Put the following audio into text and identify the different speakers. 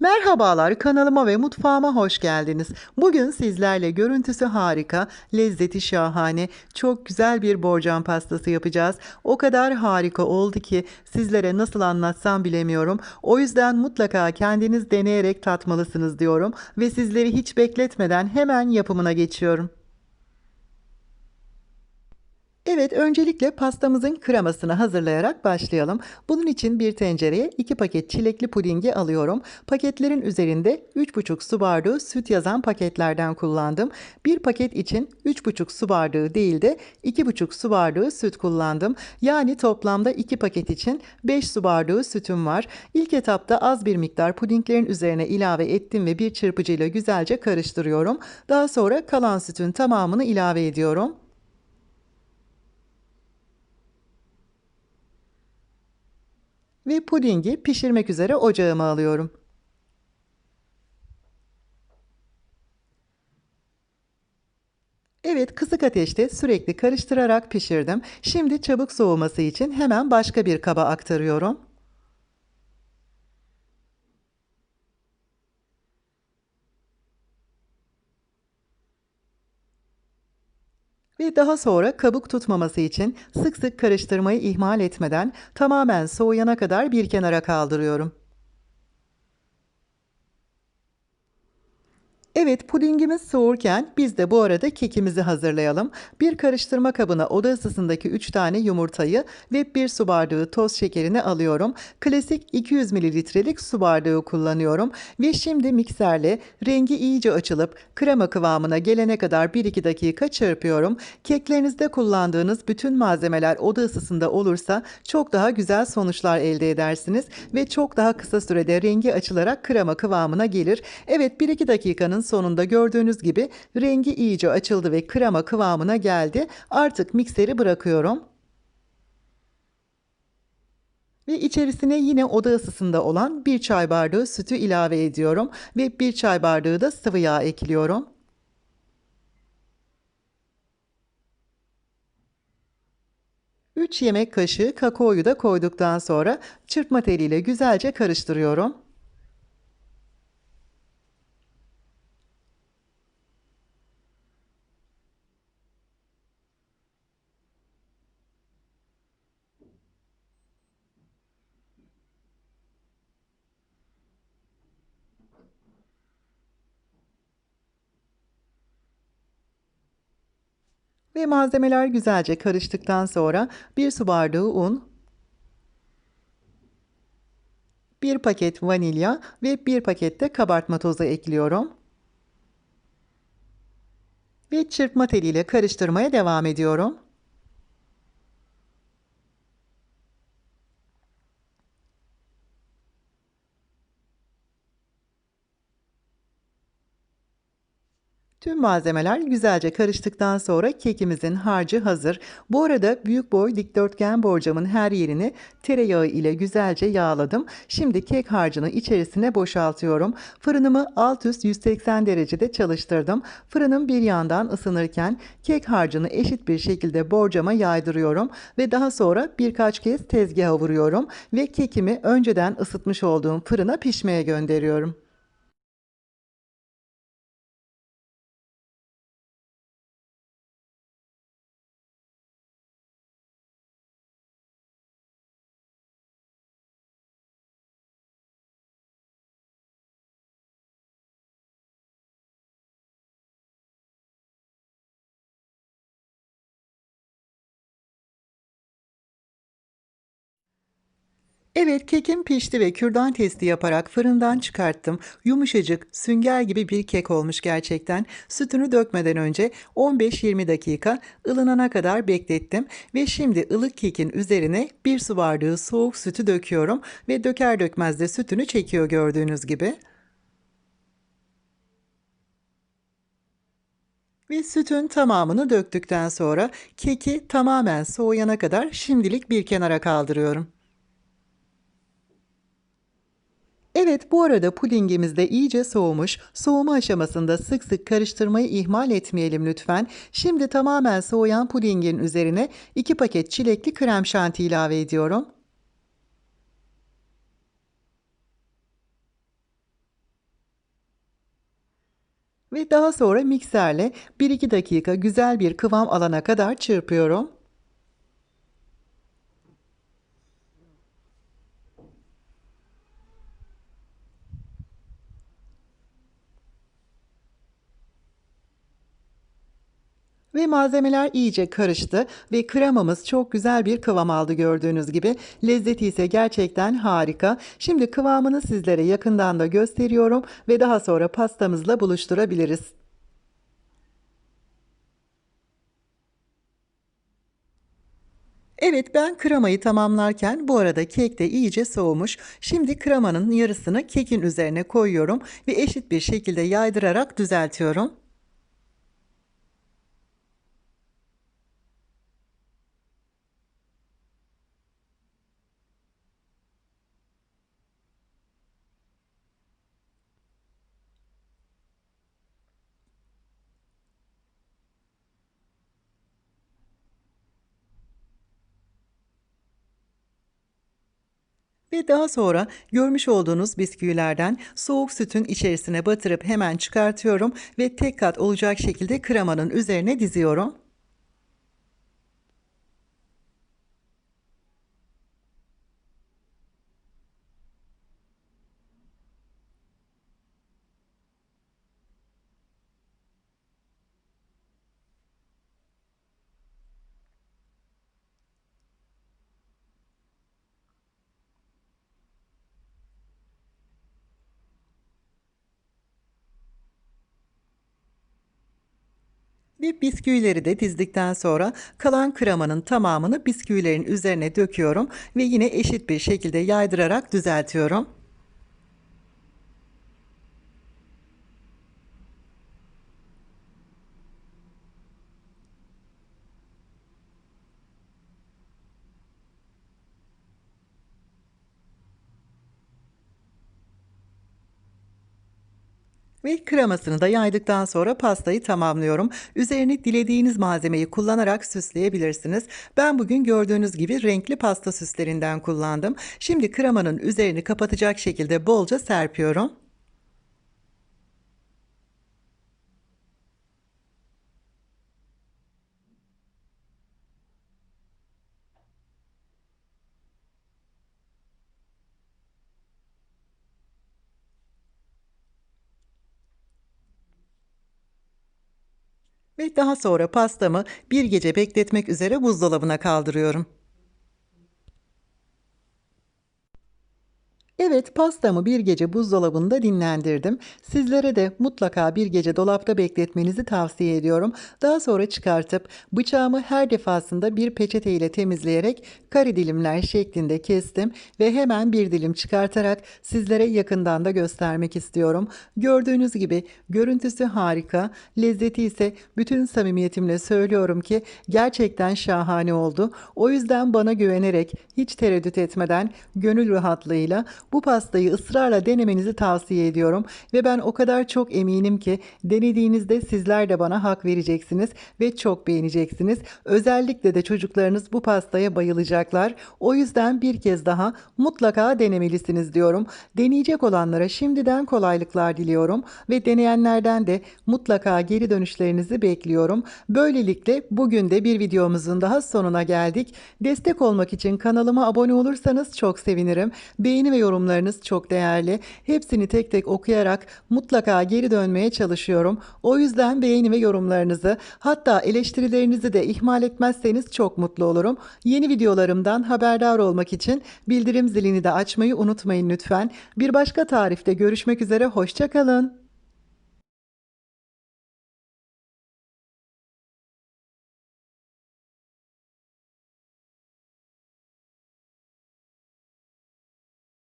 Speaker 1: Merhabalar kanalıma ve mutfağıma hoş geldiniz. Bugün sizlerle görüntüsü harika, lezzeti şahane, çok güzel bir borcam pastası yapacağız. O kadar harika oldu ki sizlere nasıl anlatsam bilemiyorum. O yüzden mutlaka kendiniz deneyerek tatmalısınız diyorum ve sizleri hiç bekletmeden hemen yapımına geçiyorum. Evet, öncelikle pastamızın kremasını hazırlayarak başlayalım. Bunun için bir tencereye 2 paket çilekli pudingi alıyorum. Paketlerin üzerinde 3,5 su bardağı süt yazan paketlerden kullandım. Bir paket için 3,5 su bardağı değil de 2,5 su bardağı süt kullandım. Yani toplamda 2 paket için 5 su bardağı sütüm var. İlk etapta az bir miktar pudinglerin üzerine ilave ettim ve bir çırpıcıyla güzelce karıştırıyorum. Daha sonra kalan sütün tamamını ilave ediyorum. Ve pudingi pişirmek üzere ocağıma alıyorum. Evet, kısık ateşte sürekli karıştırarak pişirdim. Şimdi çabuk soğuması için hemen başka bir kaba aktarıyorum. Daha sonra kabuk tutmaması için sık sık karıştırmayı ihmal etmeden tamamen soğuyana kadar bir kenara kaldırıyorum. Evet, pudingimiz soğurken biz de bu arada kekimizi hazırlayalım. Bir karıştırma kabına oda ısısındaki 3 tane yumurtayı ve 1 su bardağı toz şekerini alıyorum. Klasik 200 mililitrelik su bardağı kullanıyorum. Ve şimdi mikserle rengi iyice açılıp krema kıvamına gelene kadar 1-2 dakika çırpıyorum. Keklerinizde kullandığınız bütün malzemeler oda ısısında olursa çok daha güzel sonuçlar elde edersiniz. Ve çok daha kısa sürede rengi açılarak krema kıvamına gelir. Evet 1-2 dakikanın sonunda gördüğünüz gibi rengi iyice açıldı ve krema kıvamına geldi. Artık mikseri bırakıyorum. Ve içerisine yine oda ısısında olan bir çay bardağı sütü ilave ediyorum ve bir çay bardağı da sıvı yağ ekliyorum. Üç yemek kaşığı kakaoyu da koyduktan sonra çırpma teliyle güzelce karıştırıyorum. Ve malzemeler güzelce karıştıktan sonra 1 su bardağı un, 1 paket vanilya ve 1 paket de kabartma tozu ekliyorum. Ve çırpma teliyle karıştırmaya devam ediyorum. Tüm malzemeler güzelce karıştıktan sonra kekimizin harcı hazır. Bu arada büyük boy dikdörtgen borcamın her yerini tereyağı ile güzelce yağladım. Şimdi kek harcını içerisine boşaltıyorum. Fırınımı alt üst 180 derecede çalıştırdım. Fırınım bir yandan ısınırken kek harcını eşit bir şekilde borcama yaydırıyorum ve daha sonra birkaç kez tezgaha vuruyorum ve kekimi önceden ısıtmış olduğum fırına pişmeye gönderiyorum. Evet, kekim pişti ve kürdan testi yaparak fırından çıkarttım. Yumuşacık, sünger gibi bir kek olmuş gerçekten. Sütünü dökmeden önce 15-20 dakika ılınana kadar beklettim ve şimdi ılık kekin üzerine bir su bardağı soğuk sütü döküyorum ve döker dökmez de sütünü çekiyor gördüğünüz gibi. Ve sütün tamamını döktükten sonra keki tamamen soğuyana kadar şimdilik bir kenara kaldırıyorum. Evet bu arada pudingimiz de iyice soğumuş. Soğuma aşamasında sık sık karıştırmayı ihmal etmeyelim lütfen. Şimdi tamamen soğuyan pudingin üzerine 2 paket çilekli krem şanti ilave ediyorum. Ve daha sonra mikserle 1-2 dakika güzel bir kıvam alana kadar çırpıyorum. Ve malzemeler iyice karıştı ve kremamız çok güzel bir kıvam aldı gördüğünüz gibi. Lezzeti ise gerçekten harika. Şimdi kıvamını sizlere yakından da gösteriyorum ve daha sonra pastamızla buluşturabiliriz. Evet ben kremayı tamamlarken bu arada kek de iyice soğumuş. Şimdi kremanın yarısını kekin üzerine koyuyorum ve eşit bir şekilde yaydırarak düzeltiyorum. Ve daha sonra görmüş olduğunuz bisküvilerden soğuk sütün içerisine batırıp hemen çıkartıyorum ve tek kat olacak şekilde kremanın üzerine diziyorum. Ve bisküvileri de dizdikten sonra kalan kremanın tamamını bisküvilerin üzerine döküyorum ve yine eşit bir şekilde yaydırarak düzeltiyorum. Ve kremasını da yaydıktan sonra pastayı tamamlıyorum. Üzerini dilediğiniz malzemeyi kullanarak süsleyebilirsiniz. Ben bugün gördüğünüz gibi renkli pasta süslerinden kullandım. Şimdi kremanın üzerini kapatacak şekilde bolca serpiyorum. Ve daha sonra pastamı bir gece bekletmek üzere buzdolabına kaldırıyorum. Evet, pastamı bir gece buzdolabında dinlendirdim. Sizlere de mutlaka bir gece dolapta bekletmenizi tavsiye ediyorum. Daha sonra çıkartıp bıçağımı her defasında bir peçete ile temizleyerek kare dilimler şeklinde kestim ve hemen bir dilim çıkartarak sizlere yakından da göstermek istiyorum. Gördüğünüz gibi görüntüsü harika, lezzeti ise bütün samimiyetimle söylüyorum ki gerçekten şahane oldu. O yüzden bana güvenerek hiç tereddüt etmeden gönül rahatlığıyla bu pastayı ısrarla denemenizi tavsiye ediyorum ve ben o kadar çok eminim ki denediğinizde sizler de bana hak vereceksiniz ve çok beğeneceksiniz. Özellikle de çocuklarınız bu pastaya bayılacaklar. O yüzden bir kez daha mutlaka denemelisiniz diyorum. Deneyecek olanlara şimdiden kolaylıklar diliyorum ve deneyenlerden de mutlaka geri dönüşlerinizi bekliyorum. Böylelikle bugün de bir videomuzun daha sonuna geldik. Destek olmak için kanalıma abone olursanız çok sevinirim. Beğeni ve yorum yorumlarınız çok değerli. Hepsini tek tek okuyarak mutlaka geri dönmeye çalışıyorum. O yüzden beğeni ve yorumlarınızı hatta eleştirilerinizi de ihmal etmezseniz çok mutlu olurum. Yeni videolarımdan haberdar olmak için bildirim zilini de açmayı unutmayın lütfen. Bir başka tarifte görüşmek üzere hoşçakalın.